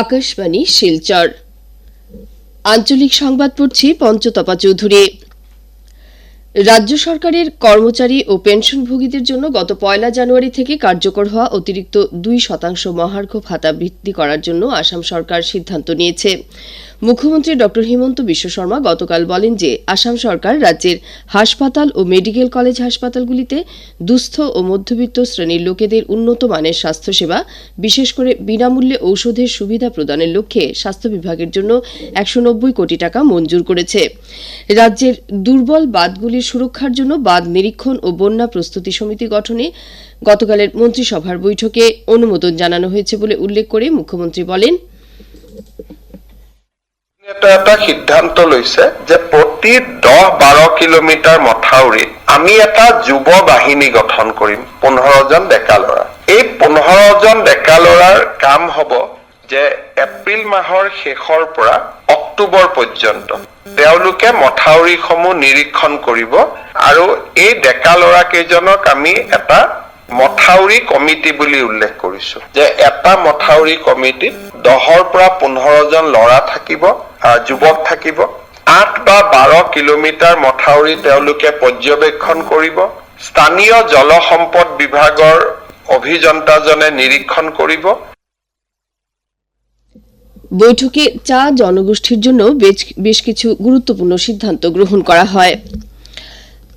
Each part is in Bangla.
আকাশবাণী শিলচর। আঞ্চলিক সংবাদ পড়ছি পঞ্চতপা চৌধুরী। রাজ্য সরকারের কর্মচারী ও পেনশনভোগীদের জন্য গত পয়লা জানুয়ারি থেকে কার্যকর হওয়া অতিরিক্ত দুই শতাংশ মহার্ঘ ভাতা বৃদ্ধি করার জন্য আসাম সরকার সিদ্ধান্ত নিয়েছে। মুখ্যমন্ত্রী ড. হিমন্ত বিশ্ব শর্মা গতকাল বলেন যে, আসাম সরকার রাজ্যের হাসপাতাল ও মেডিকেল কলেজ হাসপাতালগুলিতে দুস্থ ও মধ্যবিত্ত শ্রেণির লোকেদের উন্নত মানের স্বাস্থ্যসেবা, বিশেষ করে বিনামূল্যে ঔষধের সুবিধা প্রদানের লক্ষ্যে স্বাস্থ্য বিভাগের জন্য একশো নব্বই কোটি টাকা মঞ্জুর করেছে। রাজ্যের দুর্বল বাঁধগুলির সুরক্ষার জন্য বাঁধ নিরীক্ষণ ও বন্যা প্রস্তুতি সমিতি গঠনে গতকালের মন্ত্রিসভার বৈঠকে অনুমোদন জানানো হয়েছে বলে উল্লেখ করে মুখ্যমন্ত্রী বলেন, এটা এটা সিদ্ধান্ত লৈছে যে দহ কিলোমিটাৰ মথাউৰিত আমি এটা যুৱ বাহিনী গঠন কৰিম পোন্ধৰজন ডেকা ল'ৰা। এই পোন্ধৰজন ডেকা ল'ৰাৰ কাম হ'ব যে এপ্ৰিল মাহৰ শেষৰ পৰা অক্টোবৰ পৰ্যন্ত তেওঁলোকে মথাউৰিসমূহ নিৰীক্ষণ কৰিব আৰু এই ডেকা ল'ৰা কেইজনক আমি এটা মথাউৰি কমিটি বুলি উল্লেখ কৰিছো। যে এটা মথাউৰি কমিটিত দহৰ পৰা পোন্ধৰজন ল'ৰা থাকিব যুৱক থাকিব। আঠ বা বাৰ কিলোমিটাৰ মথাউৰি তেওঁলোকে পৰ্যবেক্ষণ কৰিব। স্থানীয় জলসম্পদ বিভাগৰ অভিযন্তাজনে নিৰীক্ষণ কৰিব। বৈঠকে চা জনগোষ্ঠীর জন্য বেশ- কিছু গুরুত্বপূর্ণ সিদ্ধান্ত গ্রহণ করা হয়।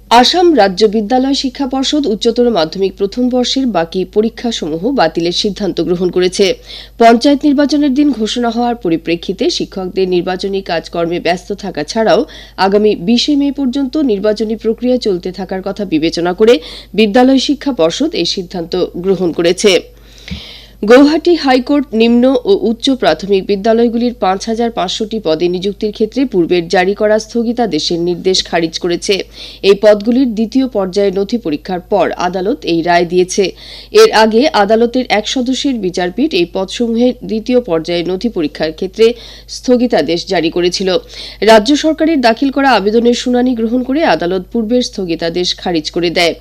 আসাম রাজ্য বিদ্যালয় শিক্ষা পর্ষদ উচ্চতর মাধ্যমিক প্রথম বর্ষের বাকি পরীক্ষাসমূহ বাতিলের সিদ্ধান্ত গ্রহণ করেছে। পঞ্চায়েত নির্বাচনের দিন ঘোষণা হওয়ার পরিপ্রেক্ষিতে শিক্ষকদের নির্বাচনী কাজকর্মে ব্যস্ত থাকা ছাড়াও আগামী বিশে মে পর্যন্ত নির্বাচনী প্রক্রিয়া চলতে থাকার কথা বিবেচনা করে বিদ্যালয় শিক্ষা পর্ষদ এই সিদ্ধান্ত গ্রহণ করেছে। গৌহাটি হাইকোর্ট নিম্ন ও উচ্চ প্রাথমিক বিদ্যালয়গুলির পাঁচ হাজার পাঁচশোটি পদে নিযুক্তির ক্ষেত্রে পূর্বের জারি করা স্থগিতাদেশের নির্দেশ খারিজ করেছে। এই পদগুলির দ্বিতীয় পর্যায়ে নথি পরীক্ষার পর আদালত এই রায় দিয়েছে। এর আগে আদালতের এক সদস্যের বিচারপীঠ এই পদসমূহের দ্বিতীয় পর্যায়ে নথি পরীক্ষার ক্ষেত্রে স্থগিতাদেশ জারি করেছিল। রাজ্য সরকারের দাখিল করা আবেদনের শুনানি গ্রহণ করে আদালত পূর্বের স্থগিতাদেশ খারিজ করে দেয়।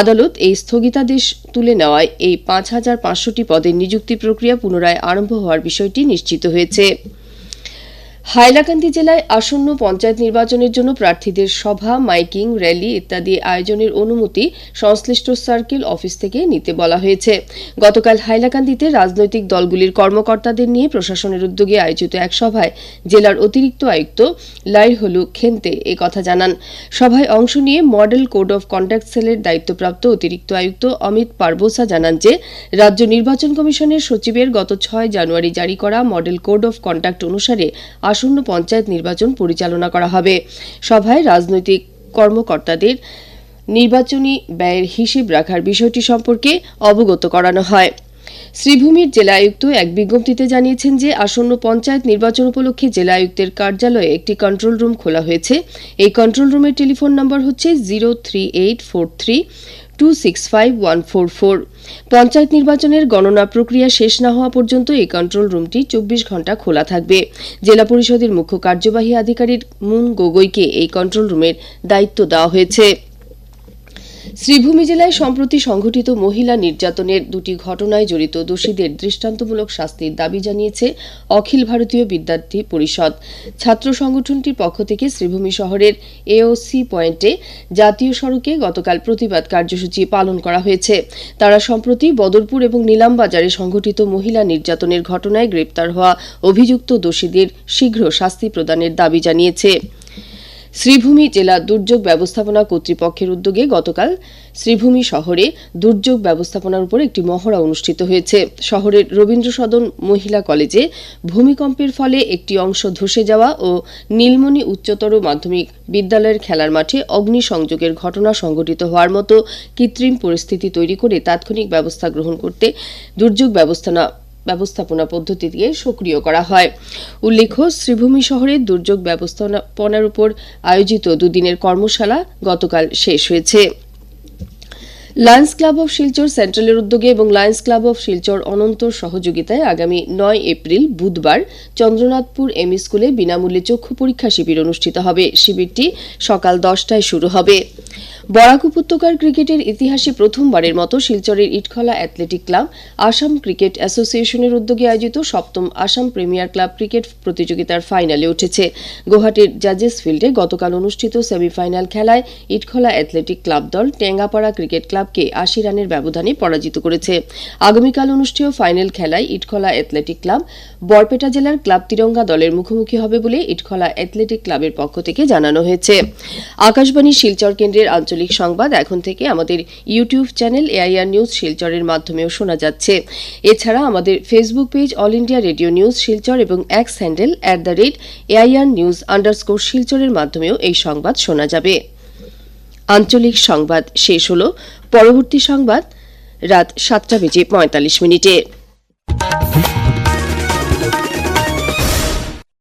আদালত এই স্থগিতাদেশ তুলে নেওয়ায় এই পাঁচ হাজার পাঁচশোটি পদের নিযুক্তি প্রক্রিয়া পুনরায় আরম্ভ হওয়ার বিষয়টি নিশ্চিত হয়েছে। হাইলাকান্দি জেলায় আসন্ন পঞ্চায়েত নির্বাচনের জন্য প্রার্থীদের সভা, মাইকিং, র্যালি ইত্যাদি আয়োজনের অনুমতি সংশ্লিষ্ট সার্কেল অফিস থেকে নিতে বলা হয়েছে। গতকাল হাইলাকান্দিতে রাজনৈতিক দলগুলির কর্মকর্তাদের নিয়ে প্রশাসনের উদ্যোগে আয়োজিত এক সভায় জেলার অতিরিক্ত আয়ুক্ত লাইহলু খেন্তে এ কথা জানান। সভায় অংশ নিয়ে মডেল কোড অফ কন্ডাক্ট সেলের দায়িত্বপ্রাপ্ত অতিরিক্ত আয়ুক্ত অমিত পারবোসা জানান যে, রাজ্য নির্বাচন কমিশনের সচিবের গত ছয় জানুয়ারি জারি করা মডেল কোড অফ কন্ডাক্ট অনুসারে আসন্ন পঞ্চায়েত নির্বাচন পরিচালনা করা হবে। সভায় রাজনৈতিক কর্মকর্তাদের নির্বাচনী ব্যয়ের হিসেব রাখার বিষয়টি সম্পর্কে অবগত করানো হয়। শ্রীভূমির জেলা আয়ুক্ত এক বিজ্ঞপ্তিতে জানিয়েছেন যে আসন্ন পঞ্চায়েত নির্বাচন উপলক্ষে জেলা আয়ুক্তের কার্যালয়ে একটি কন্ট্রোল রুম খোলা হয়েছে। এই কন্ট্রোল রুমের টেলিফোন নম্বর হচ্ছে zero three eight four three two six five one four four panchayat নির্বাচনের গণনা প্রক্রিয়া শেষ না হওয়া পর্যন্ত এই কন্ট্রোল রুমটি চব্বিশ ঘণ্টা খোলা থাকবে। জেলা পরিষদের মুখ্য কার্যবাহী আধিকারিক মুন গগৈকে এই কন্ট্রোল রুমের দায়িত্ব দেওয়া হয়েছে। শ্রীভূমি জেলায় সম্প্রতি সংঘটিত মহিলা নির্যাতনের দুটি ঘটনায় জড়িত দোষীদের দৃষ্টান্তমূলক শাস্তির দাবি জানিয়েছে অখিল ভারতীয় বিদ্যার্থী পরিষদ। ছাত্র সংগঠনটির পক্ষ থেকে শ্রীভূমি শহরের এওসি পয়েন্টে জাতীয় সড়কে গতকাল প্রতিবাদ কার্যসূচি পালন করা হয়েছে। তারা সম্প্রতি বদরপুর এবং নীলামবাজারে সংঘটিত মহিলা নির্যাতনের ঘটনায় গ্রেপ্তার হওয়া অভিযুক্ত দোষীদের শীঘ্র শাস্তি প্রদানের দাবি জানিয়েছে। শ্রীভূমি জেলা দুর্যোগ ব্যবস্থাপনা কর্তৃপক্ষের উদ্যোগে গতকাল শ্রীভূমি শহরে দুর্যোগ ব্যবস্থাপনার উপর একটি মহড়া অনুষ্ঠিত হয়েছে। শহরের রবীন্দ্র সদন মহিলা কলেজে ভূমিকম্পের ফলে একটি অংশ ধসে যাওয়া ও নীলমণি উচ্চতর মাধ্যমিক বিদ্যালয়ের খেলার মাঠে অগ্নিসংযোগের ঘটনা সংঘটিত হওয়ার মতো কৃত্রিম পরিস্থিতি তৈরি করে তাৎক্ষণিক ব্যবস্থা গ্রহণ করতে দুর্যোগ ব্যবস্থাপনা ব্যবস্থাপনা পদ্ধতি দিয়ে সক্রিয় করা হয়। উল্লেখ্য, শ্রীভূমি শহরে দুর্যোগ ব্যবস্থাপনার উপর আয়োজিত দুদিনের কর্মশালা গতকাল শেষ হয়েছে। লায়ন্স ক্লাব অফ শিলচর সেন্ট্রালের উদ্যোগে এবং Lions Club of Silchar Ananta সহযোগিতায় আগামী নয় এপ্রিল বুধবার চন্দ্রনাথপুর এমই স্কুলে বিনামূল্যে চক্ষু পরীক্ষা শিবির অনুষ্ঠিত হবে। শিবিরটি সকাল দশটায় শুরু হবে। বরাক উপত্যকার ক্রিকেটের ইতিহাসে প্রথমবারের মতো শিলচরের Itkhola Athletic Club, Assam Cricket অ্যাসোসিয়েশনের উদ্যোগে আয়োজিত সপ্তম আসাম প্রিমিয়ার ক্লাব ক্রিকেট প্রতিযোগিতার ফাইনালে উঠেছে। গুয়াহাটির জাজেস ফিল্ডে গতকাল অনুষ্ঠিত সেমিফাইনাল খেলায় ইটখলা অ্যাথলেটিক ক্লাব দল টেঙ্গাপাড়া ক্রিকেট ক্লাবকে আশি রানের ব্যবধানে পরাজিত করেছে। আগামীকাল অনুষ্ঠেয় ফাইনাল খেলায় ইটখলা অ্যাথলেটিক ক্লাব, বরপেটা জেলার ক্লাব তিরঙ্গা দলের মুখোমুখি হবে বলে ইটখলা অ্যাথলেটিক ক্লাবের পক্ষ থেকে জানানো হয়েছে। আকাশবাণী শিলচর কেন্দ্রের আঞ্চলিক সংবাদ এখন থেকে আমাদের ইউটিউব চ্যানেল এআইআর নিউজ শিলচরের মাধ্যমেও শোনা যাচ্ছে। এছাড়া আমাদের Facebook page All India Radio News Silchar এবং X handle at the rate AIR news underscore শিলচরের মাধ্যমেও এই সংবাদ শোনা যাবে। আঞ্চলিক সংবাদ শেষ হল। পরবর্তী সংবাদ রাত সাতটা বেজে পঁয়তাল্লিশ মিনিটে।